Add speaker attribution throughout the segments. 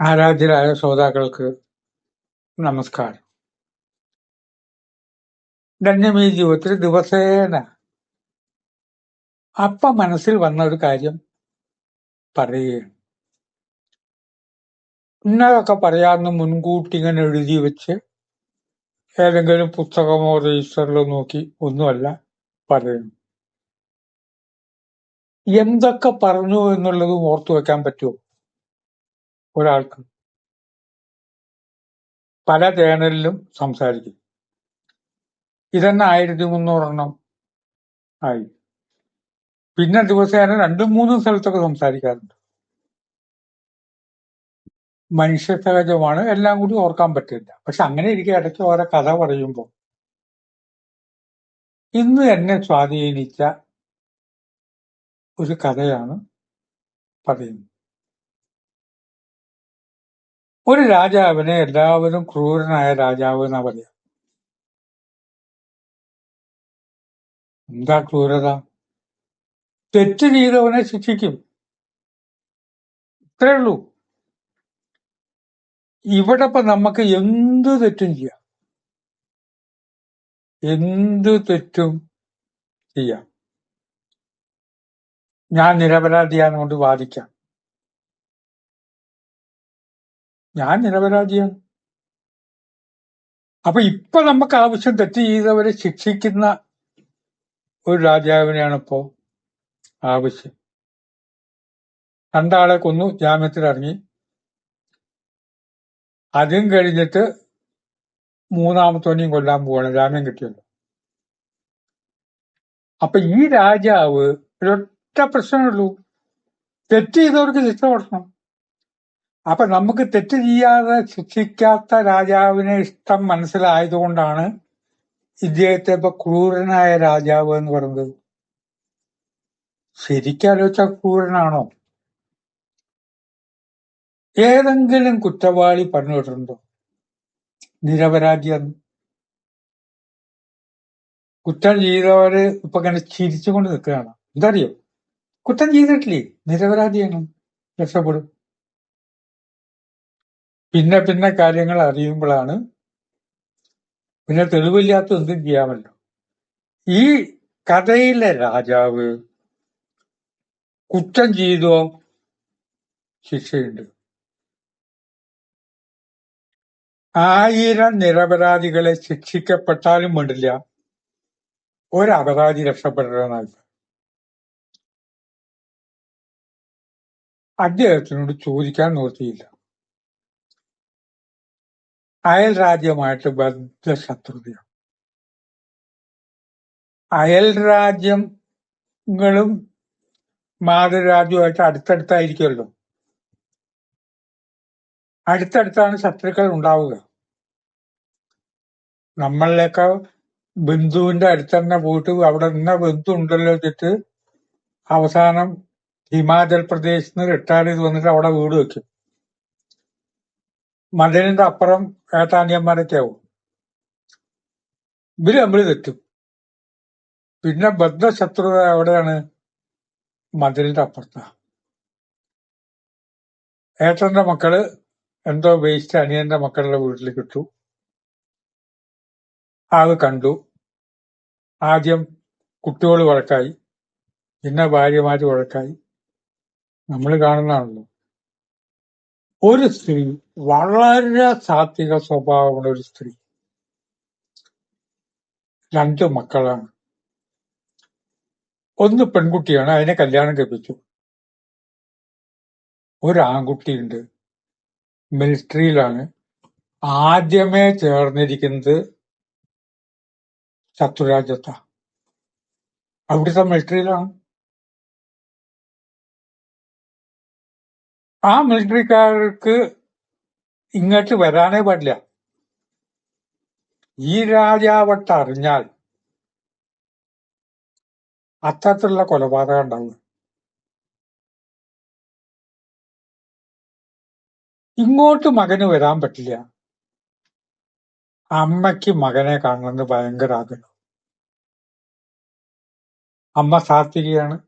Speaker 1: ആരാധ്യരായ ശ്രോതാക്കൾക്ക് നമസ്കാരം. ധന്യമീ ജീവിതത്തിൽ ദിവസേന അപ്പ മനസ്സിൽ വന്ന ഒരു കാര്യം പറയുകയാണ്. ഇന്നതൊക്കെ പറയാമെന്ന് മുൻകൂട്ടി ഇങ്ങനെ എഴുതി വെച്ച് ഏതെങ്കിലും പുസ്തകമോ രജിസ്റ്ററിലോ നോക്കി ഒന്നുമല്ല പറയുന്നു. എന്തൊക്കെ പറഞ്ഞു എന്നുള്ളതും ഓർത്തു വെക്കാൻ പറ്റുമോ ഒരാൾക്ക്? പല ചാനലിലും സംസാരിക്കും. ഇതന്നെ ആയിരത്തി മുന്നൂറെണ്ണം ആയി. പിന്നെ ദിവസേന രണ്ടും മൂന്നും സ്ഥലത്തൊക്കെ സംസാരിക്കാറുണ്ട്. മനുഷ്യ സഹജമാണ് എല്ലാം കൂടി ഓർക്കാൻ പറ്റില്ല. പക്ഷെ അങ്ങനെ ഇരിക്കെ ഇടയ്ക്ക് ഓരോ കഥ പറയുമ്പോൾ ഇന്ന് എന്നെ സ്വാധീനിച്ച ഒരു കഥയാണ് പറയുന്നത്. ഒരു രാജാവിനെ എല്ലാവരും ക്രൂരനായ രാജാവ് എന്നാ പറയാ. എന്താ ക്രൂരത? തെറ്റ് ചെയ്തവനെ ശിക്ഷിക്കും. ഇത്രേ ഉള്ളൂ. ഇവിടെ ഇപ്പൊ നമുക്ക് എന്ത് തെറ്റും ചെയ്യാം. എന്ത് തെറ്റും ചെയ്യാം. ഞാൻ നിരപരാധിയാന്ന് കൊണ്ട് വാദിക്കാം. ഞാൻ നിരപരാധിയാണ്. അപ്പൊ ഇപ്പൊ നമുക്ക് ആവശ്യം തെറ്റ് ചെയ്തവരെ ശിക്ഷിക്കുന്ന ഒരു രാജാവിനെയാണ് ഇപ്പോ ആവശ്യം. രണ്ടാളെ കൊന്നു ജാമ്യത്തിലിറങ്ങി. അതും കഴിഞ്ഞിട്ട് മൂന്നാമത്തോനെയും കൊല്ലാൻ പോവാണ് ജാമ്യം കിട്ടിയല്ലോ. അപ്പൊ ഈ രാജാവ് ഒരൊറ്റ പ്രശ്നമേ ഉള്ളൂ. തെറ്റ് ചെയ്തവർക്ക് ശിക്ഷ കൊടുക്കണം. അപ്പൊ നമുക്ക് തെറ്റ് ചെയ്യാതെ ശിക്ഷിക്കാത്ത രാജാവിനെ ഇഷ്ടം മനസ്സിലായതുകൊണ്ടാണ് ഇദ്ദേഹത്തെ ഇപ്പൊ ക്രൂരനായ രാജാവ് എന്ന് പറയുന്നത്. ശരിക്കാലോചിച്ച ക്രൂരനാണോ? ഏതെങ്കിലും കുറ്റവാളി പറഞ്ഞു കേട്ടിട്ടുണ്ടോ? നിരപരാധിയെന്ന്. കുറ്റം ചെയ്തവര് ഇപ്പൊ ഇങ്ങനെ ചിരിച്ചുകൊണ്ട് നിൽക്കുകയാണ്. എന്തറിയോ? കുറ്റം ചെയ്തിട്ടില്ലേ? നിരപരാധിയാണ്. രക്ഷപ്പെടും. പിന്നെ പിന്നെ കാര്യങ്ങൾ അറിയുമ്പോഴാണ് പിന്നെ തെളിവില്ലാത്ത എന്തും ചെയ്യാമല്ലോ. ഈ കഥയിലെ രാജാവ് കുറ്റം ചെയ്തോ ശിക്ഷയുണ്ട്. ആയിരം നിരപരാധികളെ ശിക്ഷിക്കപ്പെട്ടാലും വേണ്ടില്ല ഒരപരാധി രക്ഷപ്പെടണമെന്നല്ല. അദ്ദേഹത്തിനോട് ചോദിക്കാൻ നിവൃത്തിയില്ല. അയൽ രാജ്യമായിട്ട് ബദ്ധശത്രുതയാണ്. അയൽ രാജ്യങ്ങളും മാതൃരാജ്യവുമായിട്ട് അടുത്തടുത്തായിരിക്കുമല്ലോ. അടുത്തടുത്താണ് ശത്രുക്കൾ ഉണ്ടാവുക. നമ്മളിലൊക്കെ ബന്ധുവിന്റെ അടുത്തന്നെ പോയിട്ട് അവിടെ നിന്ന ബന്ധു ഉണ്ടല്ലോ വെച്ചിട്ട് അവസാനം ഹിമാചൽ പ്രദേശിൽ നിന്ന് റിട്ടയർ ചെയ്ത് വന്നിട്ട് അവിടെ വീട് വെക്കും. മതിലിന്റെ അപ്പുറം ഏട്ടാനിയന്മാരൊക്കെ ആവും. ഇവർ തമ്മിൽ തെറ്റും. പിന്നെ ബദ്ധശത്രുത എവിടെയാണ്? മതിലിന്റെ അപ്പുറത്ത ഏട്ടന്റെ മക്കൾ എന്തോ വേസ്റ്റ് അനിയന്റെ മക്കളുടെ വീട്ടിൽ ഇട്ടു. അത് കണ്ടു. ആദ്യം കുട്ടികൾ വഴക്കായി. പിന്നെ ഭാര്യമാര് വഴക്കായി. നമ്മൾ കാണുന്നതാണല്ലോ. ഒരു സ്ത്രീ വളരെ സാത്വിക സ്വഭാവമുള്ള ഒരു സ്ത്രീ. രണ്ട് മക്കളാണ്. ഒന്ന് പെൺകുട്ടിയാണ്. അതിനെ കല്യാണം കഴിപ്പിച്ചു. ഒരു ആൺകുട്ടിയുണ്ട്. മിലിറ്ററിയിലാണ്. ആദ്യമേ ചേർന്നിരിക്കുന്നത് ശത്രുരാജ്യത്താ. അവിടുത്തെ മിലിറ്ററിയിലാണ്. ആ മിലിറ്ററിക്കാർക്ക് ഇങ്ങോട്ട് വരാനേ പാടില്ല. ഈ രാജാവട്ട് അറിഞ്ഞാൽ അത്തരത്തിലുള്ള കൊലപാതകം ഉണ്ടാവുക. ഇങ്ങോട്ട് മകന് വരാൻ പറ്റില്ല. അമ്മയ്ക്ക് മകനെ കാണണമെന്ന് ഭയങ്കര ആഗ്രഹം. അമ്മ സാത്വികയാണ്.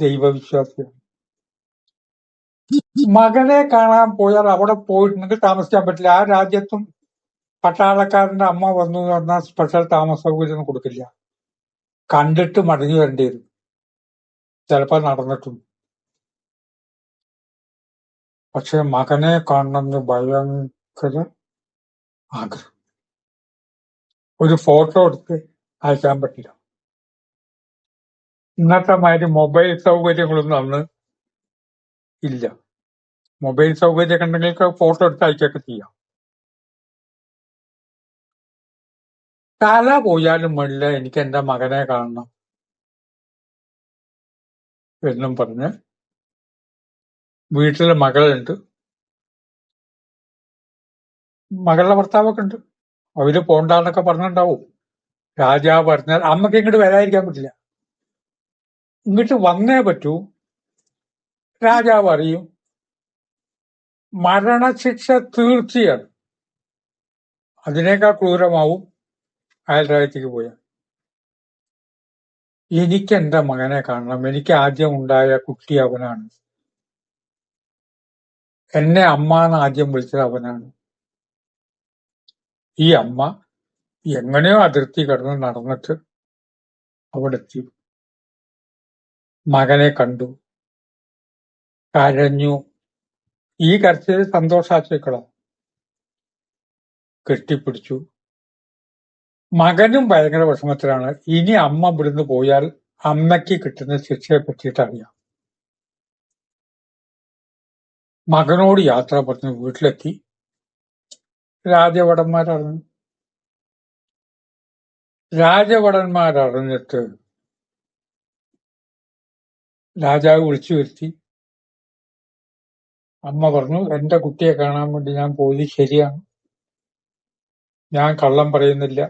Speaker 1: ദൈവവിശ്വാസിയാണ്. മകനെ കാണാൻ പോയാൽ അവിടെ പോയിട്ടുണ്ടെങ്കിൽ താമസിക്കാൻ പറ്റില്ല. ആ രാജ്യത്തും പട്ടാളക്കാരന്റെ അമ്മ വന്നു എന്ന് പറഞ്ഞാൽ സ്പെഷ്യൽ താമസ സൗകര്യം ഒന്നും കൊടുക്കില്ല. കണ്ടിട്ട് മടങ്ങി വരേണ്ടി വരും. ചിലപ്പോൾ നടന്നിട്ടും. പക്ഷെ മകനെ കാണണമെന്ന് ഭയങ്കര ആഗ്രഹം. ഒരു ഫോട്ടോ എടുത്ത് അയക്കാൻ പറ്റില്ല. ഇന്നത്തെ മാതിരി മൊബൈൽ സൗകര്യങ്ങളൊന്നും അന്ന് ഇല്ല. മൊബൈൽ സൗകര്യമൊക്കെ ഉണ്ടെങ്കിൽ ഫോട്ടോ എടുത്ത് അയക്കുകയൊക്കെ ചെയ്യാം. തല പോയാലും വേണ്ടില്ല എനിക്ക് എന്റെ മകനെ കാണണം. എന്നും പറഞ്ഞ് വീട്ടിലെ മകളുണ്ട്. മകളുടെ ഭർത്താവൊക്കെ ഉണ്ട്. അവർ പോണ്ടാന്നൊക്കെ പറഞ്ഞിട്ടുണ്ടാവും രാജാവ് പറഞ്ഞാൽ അമ്മയ്ക്ക് ഇങ്ങോട്ട് വരാതിരിക്കാൻ പറ്റില്ല. ഇങ്ങോട്ട് വന്നേ പറ്റൂ. രാജാവ് അറിയും. മരണശിക്ഷ തീർച്ചയാണ് അതിനേക്കാൾ ക്രൂരമാവും അയൽരാജ്യത്തേക്ക് പോയാൽ. എനിക്ക് എന്റെ മകനെ കാണണം. എനിക്ക് ആദ്യം ഉണ്ടായ കുട്ടി അവനാണ്. എന്നെ അമ്മ എന്ന് ആദ്യം വിളിച്ചത് അവനാണ്. ഈ അമ്മ എങ്ങനെയോ അതിർത്തി കടന്ന് നടന്നിട്ട് അവിടെ എത്തി. മകനെ കണ്ടു. കരഞ്ഞു. ഈ കരച്ചിൽ സന്തോഷാശ്രുക്കള കെട്ടിപ്പിടിച്ചു. മകനും ഭയങ്കര വിഷമത്തിലാണ്. ഇനി അമ്മ ഇവിടുന്ന് പോയാൽ അമ്മയ്ക്ക് കിട്ടുന്ന ശിക്ഷയെ പറ്റിയിട്ട് അറിയാം. മകനോട് യാത്ര പറഞ്ഞ് വീട്ടിലെത്തി. രാജവടന്മാരറിഞ്ഞു. രാജവടന്മാരറിഞ്ഞിട്ട് രാജാവ് വിളിച്ചു വരുത്തി. അമ്മ പറഞ്ഞു എന്റെ കുട്ടിയെ കാണാൻ വേണ്ടി ഞാൻ പോയി ശരിയാണ്. ഞാൻ കള്ളം പറയുന്നില്ല.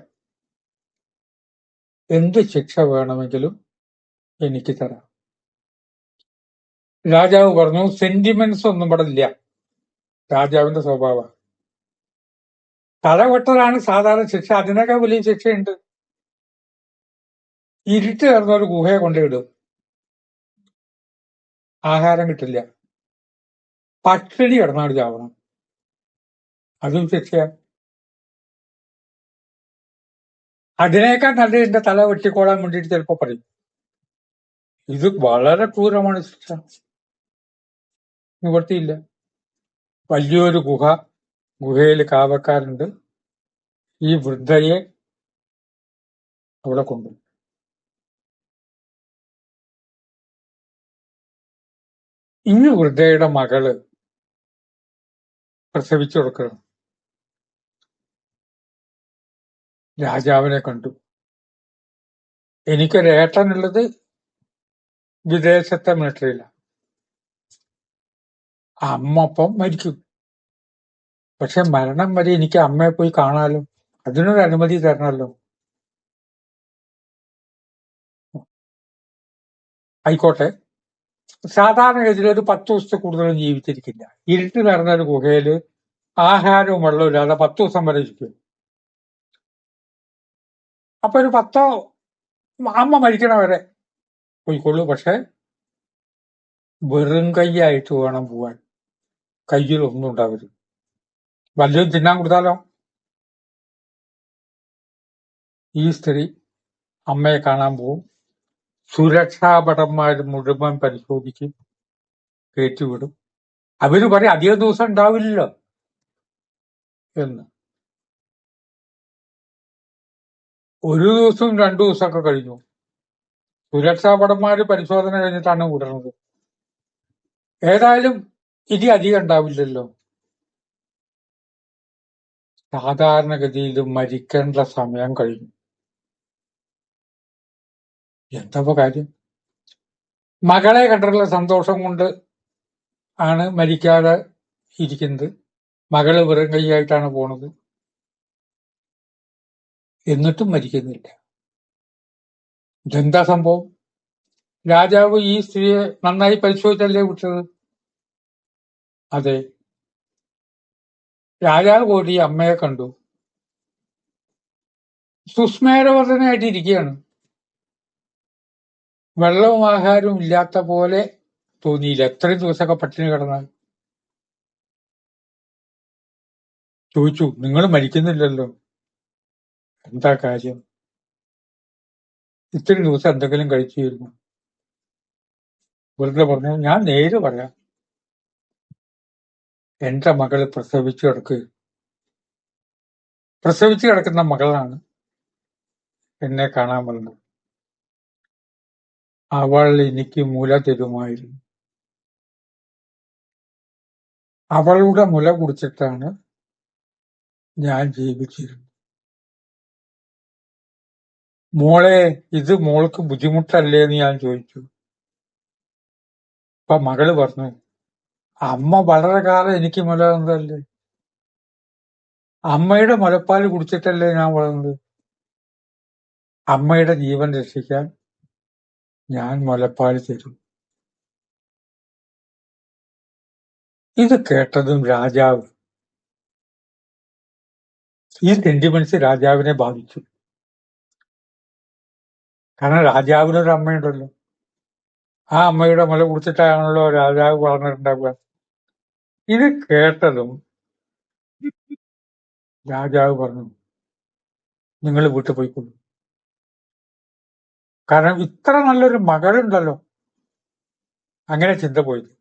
Speaker 1: എന്ത് ശിക്ഷ വേണമെങ്കിലും എനിക്ക് തരാം. രാജാവ് പറഞ്ഞു സെന്റിമെന്റ്സ് ഒന്നും ഇവിടെ ഇല്ല. രാജാവിന്റെ സ്വഭാവം തലവെട്ടലാണ് സാധാരണ ശിക്ഷ. അതിനേക്കാൾ വലിയ ശിക്ഷയുണ്ട്. ഇരുട്ട് ചേർന്ന ഒരു ഗുഹയെ കൊണ്ടിടും ആഹാരം കിട്ടില്ല. പട്ടിണി കിടന്നാട് ചാവണം. അതും ശിക്ഷയ അതിനേക്കാൾ നല്ല എന്റെ തല വെട്ടിക്കോളാൻ വേണ്ടിയിട്ട് ചിലപ്പോ പറയും. ഇത് വളരെ ക്രൂരമാണ് ശിക്ഷ നിവർത്തിയില്ല വലിയൊരു ഗുഹ ഗുഹയിൽ കാവക്കാരുണ്ട്. ഈ വൃദ്ധയെ അവിടെ കൊണ്ടു. ഇനി വൃദ്ധയുടെ മകൾ പ്രസവിച്ചു കൊടുക്കണം. രാജാവിനെ കണ്ടു. എനിക്കൊരു ഏട്ടനുള്ളത് വിദേശത്തെ മിലിറ്ററിയിലാണ് അമ്മ അപ്പം മരിക്കും. പക്ഷെ മരണം വരെ എനിക്ക് അമ്മയെ പോയി കാണാലോ? അതിനൊരു അനുമതി തരണമല്ലോ? ആയിക്കോട്ടെ. സാധാരണഗതിയിൽ ഒരു പത്ത് ദിവസത്തെ കൂടുതൽ ജീവിച്ചിരിക്കില്ല. ഇരുട്ട് നടന്ന ഒരു ഗുഹയിൽ ആഹാരവും വെള്ളവും ഇല്ലാതെ പത്ത് ദിവസം വരെ ഇരിക്കും. അപ്പൊ ഒരു പത്തോ അമ്മ മരിക്കണ വരെ പോയിക്കൊള്ളൂ പക്ഷെ വെറും കൈയായിട്ട് വേണം പോവാൻ. കയ്യിൽ ഒന്നും ഉണ്ടാവരുത്. വല്ലതും തിന്നാൻ കൊടുത്താലോ? ഈ സ്ത്രീ അമ്മയെ കാണാൻ പോവും. സുരക്ഷാഭടന്മാർ മുഴുവൻ പരിശോധിക്കും കയറ്റിവിടും അവർ പറയും അധികം ദിവസം ഉണ്ടാവില്ലല്ലോ എന്ന്. ഒരു ദിവസവും രണ്ടു ദിവസമൊക്കെ കഴിഞ്ഞു. സുരക്ഷാഭടന്മാര് പരിശോധന കഴിഞ്ഞിട്ടാണ് വിടുന്നത് ഏതായാലും ഇനി അധികം ഉണ്ടാവില്ലല്ലോ. സാധാരണഗതിയിൽ മരിക്കേണ്ട സമയം കഴിഞ്ഞു. എന്താ കാര്യം? മകളെ കണ്ടിട്ടുള്ള സന്തോഷം കൊണ്ട് ആണ് മരിക്കാതെ ഇരിക്കുന്നത്. മകൾ വെറും കൈയായിട്ടാണ് പോണത്. എന്നിട്ടും മരിക്കുന്നില്ല. ഇതെന്താ സംഭവം? രാജാവ് ഈ സ്ത്രീയെ നന്നായി പരിശോധിച്ചല്ലേ വിട്ടത്? അതെ. രാജാവ് കൂടി അമ്മയെ കണ്ടു. സുസ്മേരവർദ്ധനായിട്ട് ഇരിക്കുകയാണ്. വെള്ളവും ആഹാരവും ഇല്ലാത്ത പോലെ തോന്നിയില്ല. എത്രയും ദിവസമൊക്കെ പട്ടിണി കിടന്നാൽ. ചോദിച്ചു നിങ്ങൾ മരിക്കുന്നില്ലല്ലോ. എന്താ കാര്യം? ഇത്രയും ദിവസം എന്തെങ്കിലും കഴിച്ചിരുന്നു വെറുതെ പറഞ്ഞു ഞാൻ നേര് പറയാം. എന്റെ മകൾ പ്രസവിച്ചു കിടക്കുക പ്രസവിച്ചു കിടക്കുന്ന മകളാണ് എന്നെ കാണാൻ വന്നത്. അവൾ എനിക്ക് മുല തരുമായിരുന്നു. അവളുടെ മുല കുടിച്ചിട്ടാണ് ഞാൻ ജീവിച്ചിരുന്നത്. മോളെ ഇത് മോൾക്ക് ബുദ്ധിമുട്ടല്ലേ എന്ന് ഞാൻ ചോദിച്ചു. അപ്പൊ മകൾ പറഞ്ഞു അമ്മ വളരെ കാലം എനിക്ക് മുല തന്നതല്ലേ? അമ്മയുടെ മുലപ്പാൽ കുടിച്ചിട്ടല്ലേ ഞാൻ വളർന്നത്? അമ്മയുടെ ജീവൻ രക്ഷിക്കാൻ ഞാൻ മുലപ്പാൽ തരും. ഇത് കേട്ടതും രാജാവ്. ഈ സെന്റിമെന്റ്സ് രാജാവിനെ ബാധിച്ചു. കാരണം രാജാവിനൊരു അമ്മയുണ്ടല്ലോ. ആ അമ്മയുടെ മുല കുടിച്ചിട്ടാണല്ലോ രാജാവ് വളർന്നിട്ടുണ്ടാവുക. ഇത് കേട്ടതും രാജാവ് പറഞ്ഞു നിങ്ങൾ വീട്ടിൽ പോയിക്കൊള്ളു കാരണം ഇത്ര നല്ലൊരു മകളുണ്ടല്ലോ. അങ്ങനെ ചിന്ത പോയത്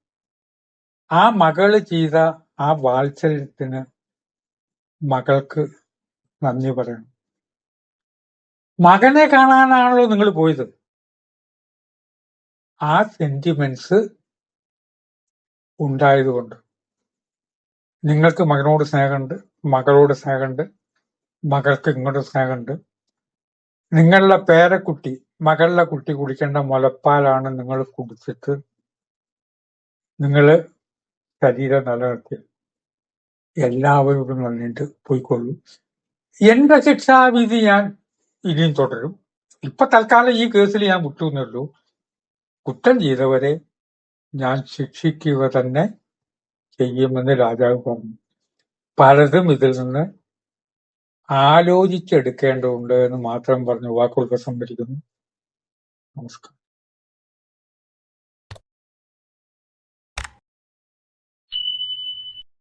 Speaker 1: ആ മകൾ ചെയ്ത ആ വാത്സല്യത്തിന് മകൾക്ക് നന്ദി പറയണം. മകനെ കാണാനാണല്ലോ നിങ്ങൾ പോയത്. ആ സെന്റിമെന്റ്സ് ഉണ്ടായതുകൊണ്ട്. നിങ്ങൾക്ക് മകനോട് സ്നേഹമുണ്ട് മകളോട് സ്നേഹമുണ്ട് മകൾക്ക് ഇങ്ങോട്ട് സ്നേഹമുണ്ട്. നിങ്ങളുടെ പേരക്കുട്ടി മകളുടെ കുട്ടി കുടിക്കേണ്ട മുലപ്പാലാണ് നിങ്ങൾ കുടിച്ചിട്ട് നിങ്ങൾ ശരീരം നിലനിർത്തി. എല്ലാവരോടും നന്ദിയിട്ട് പോയിക്കൊള്ളൂ എന്റെ ശിക്ഷാവിധി ഞാൻ ഇനിയും തുടരും. ഇപ്പൊ തൽക്കാലം ഈ കേസിൽ ഞാൻ വിട്ടുന്നുള്ളൂ കുറ്റം ചെയ്തവരെ ഞാൻ ശിക്ഷിക്കുക തന്നെ ചെയ്യുമെന്ന് രാജാവ് പറഞ്ഞു. പലതും ഇതിൽ നിന്ന് ആലോചിച്ചെടുക്കേണ്ടതുണ്ട് എന്ന് മാത്രം പറഞ്ഞു വാക്കുകൾ സംഭരിക്കുന്നു നമസ്കാരം